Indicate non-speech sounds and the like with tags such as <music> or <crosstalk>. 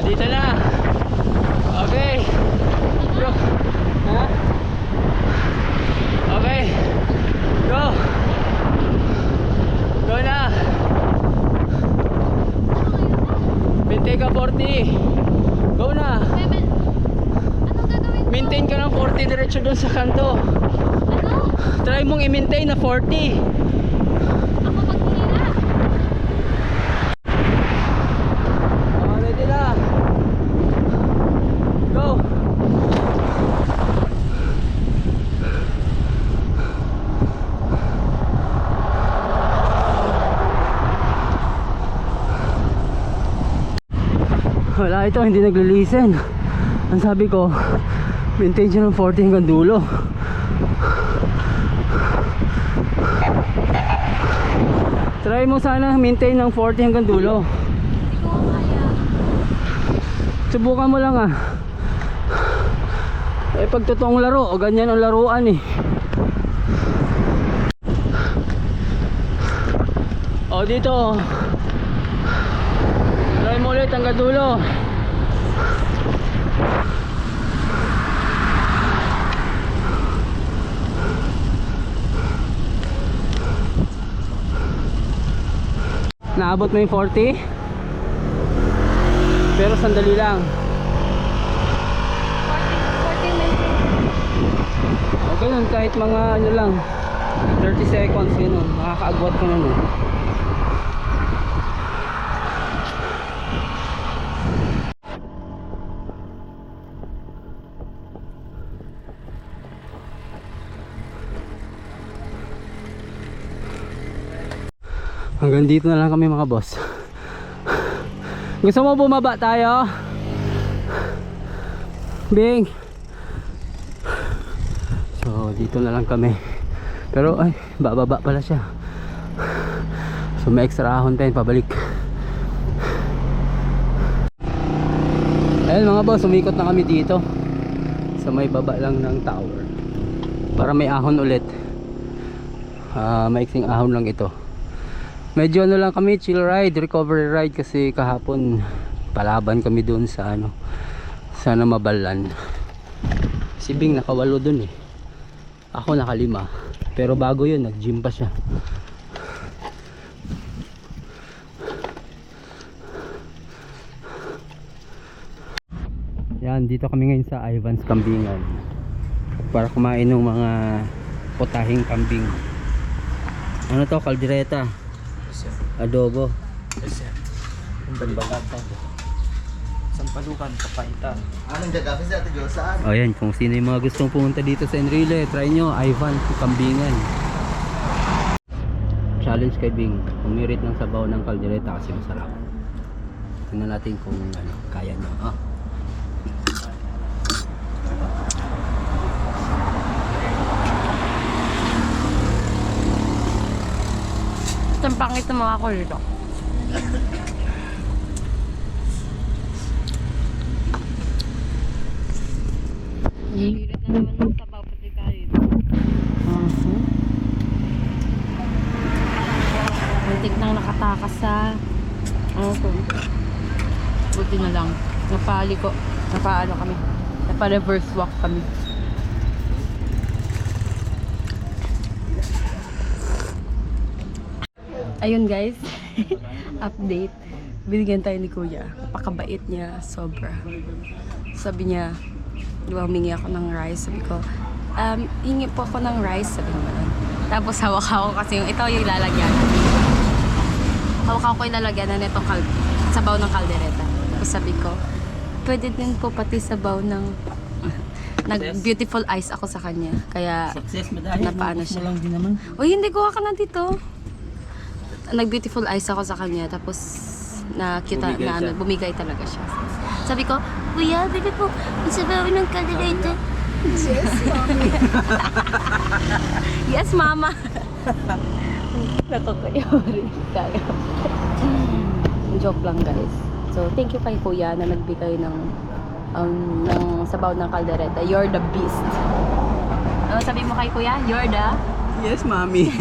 Dito na. Okay. Go. Ha? Okay. Go. Go na. Maintain ka 40. Go na. Maintain ka ng 40 diretso doon sa kanto. Ano? Try mong i-maintain na 40. Ako maghihila. Oh, ready na. Go. Wala ito, hindi nagli-listen. Ang sabi ko, maintain siya ng 40 hanggang dulo. Try mo sana maintain ng 40 hanggang dulo. Subukan mo lang ah. Eh pag totoong laro, o ganyan ang laruan eh. O dito. oh. Try mo ulit hanggang dulo. Naabot mo yung 40? Pero sandali lang. 14 minutes. Okay nun, kahit mga ano lang 30 seconds yun oh. Makakaagwat ko nun oh. Hanggang dito na lang kami mga boss. Gusto mo bumaba tayo? Bing! So dito na lang kami. Pero ay bababa pala siya. So may extra ahon yun pabalik. Ayun mga boss umikot na kami dito. Sa may baba lang ng tower. Para may ahon ulit. Ah, Maiksing ahon lang ito Medyo ano lang kami chill ride Recovery ride kasi kahapon Palaban kami doon sa ano Sana mabalan Si Bing nakawalo dun eh ako nakalima. Pero bago yun, nag-gym pa siya. Yan, dito kami ngayon sa Ivan's Kambingan. Para kumain ng mga potahing kambing. Ano to? Kaldereta. Adobo. Sampalukan, papaitan. Anong gagawin sa Diyos? Saan? O yan, kung sino yung mga gustong pumunta dito sa Enrile, try nyo, Ivan, Kambingan. Challenge kay Bing, umirit ng sabaw ng kaldereta kasi masarap. Tingnan natin kung ano, kaya nyo. Ah. Ang pangit ng mga kulito. Hirit na naman ng sabaw pati tayo. Muntik nang nakatakas sa ano. Buti na lang. Napali ko. Napaano kami. Napa-reverse walk kami. Ayun guys. <laughs> Update. Binigyan tayo ni Kuya. Napakabait niya. Sobra. Sabi niya, di ba humingi ako ng rice? Sabi ko, um, hingi po ako ng rice. Sabi niya. Tapos hawak ako kasi yung, ito yung lalagyan. Hawak ako yung lalagyan na nitong kal sabaw ng kaldereta. Tapos sabi ko, pwede din po pati sabaw ng <laughs> nag beautiful eyes ako sa kanya. Kaya Success. Napaano siya? lang din naman. Uy, hindi ko ka na dito. Nag-beautiful eyes ako sa kanya. Tapos, nakita Bumigay na ano, bumigay talaga siya. Sabi ko, Kuya, bili po, isabawin ng kaldereta. Yes, mommy. <laughs> yes, mama. <laughs> Nakakayari. Kaya. <laughs> Joke lang, guys. So, thank you kay Kuya na nagbigay ng um, ng sabaw ng kaldereta. You're the beast. Ano sabi mo kay Kuya? You're the Yes, mami.